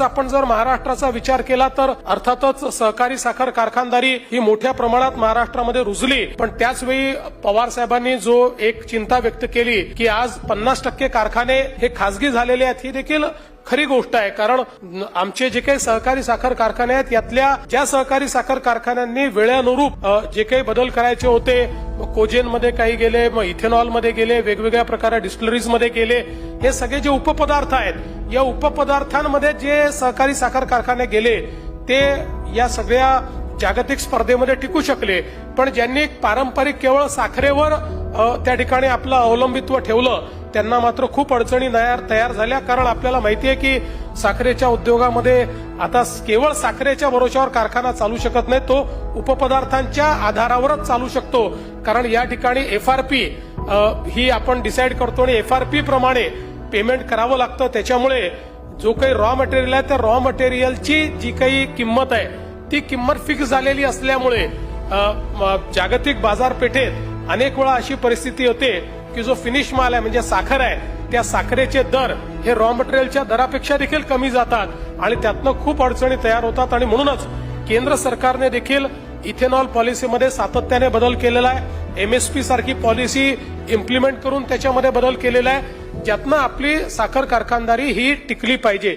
आपण जर महाराष्ट्राचा विचार केला तर अर्थातच सहकारी साखर कारखानदारी ही मोठ्या प्रमाणात महाराष्ट्रामध्ये रुजली. पण त्याच वेळी पवार साहेबांनी जो एक चिंता व्यक्त केली की आज पन्नास टक्के कारखाने हे खासगी झालेले आहेत ही देखील खरी गोष्ट आहे. कारण आमचे जे काही सहकारी साखर कारखाने आहेत यातल्या ज्या सहकारी साखर कारखान्यांनी वेळेनुरूप जे काही बदल करायचे होते कोजेन मध्ये काही गेले मग इथेनॉलमध्ये गेले वेगवेगळ्या प्रकारे डिस्टिलरीजमध्ये गेले हे सगळे जे उपपदार्थ आहेत या उपपदार्थांमध्ये जे सहकारी साखर कारखाने गेले ते या सगळ्या जागतिक स्पर्धेमध्ये टिकू शकले. पण ज्यांनी पारंपरिक केवळ साखरेवर त्या ठिकाणी आपलं अवलंबित्व ठेवलं त्यांना मात्र खूप अडचणी तयार तयार झाल्या. कारण आपल्याला माहिती आहे की साखरेच्या उद्योगामध्ये आता केवळ साखरेच्या भरोश्यावर कारखाना चालू शकत नाही तो उपपदार्थांच्या आधारावरच चालू शकतो. कारण या ठिकाणी एफ आर पी ही आपण डिसाईड करतो आणि एफ आर पी प्रमाणे पेमेंट करावं लागतं. त्याच्यामुळे जो काही रॉ मटेरियल आहे त्या रॉ मटेरियलची जी काही किंमत आहे ती किंमत फिक्स झालेली असल्यामुळे जागतिक बाजारपेठेत अनेक वेळा अशी परिस्थिती होते की जो फिनिश माल आहे म्हणजे साखर आहे त्या साखरेचे दर हे रॉ मटेरियलच्या दरापेक्षा देखील कमी जातात आणि त्यातनं खूप अडचणी तयार होतात. आणि म्हणूनच केंद्र सरकारने देखील इथेनॉल पॉलिसीमध्ये सातत्याने बदल केलेला आहे. एमएसपी सारखी पॉलिसी इम्प्लिमेंट करून त्याच्यामध्ये बदल केलेला आहे. ज्यातनं आपली साखर कारखानदारी ही टिकली पाहिजे.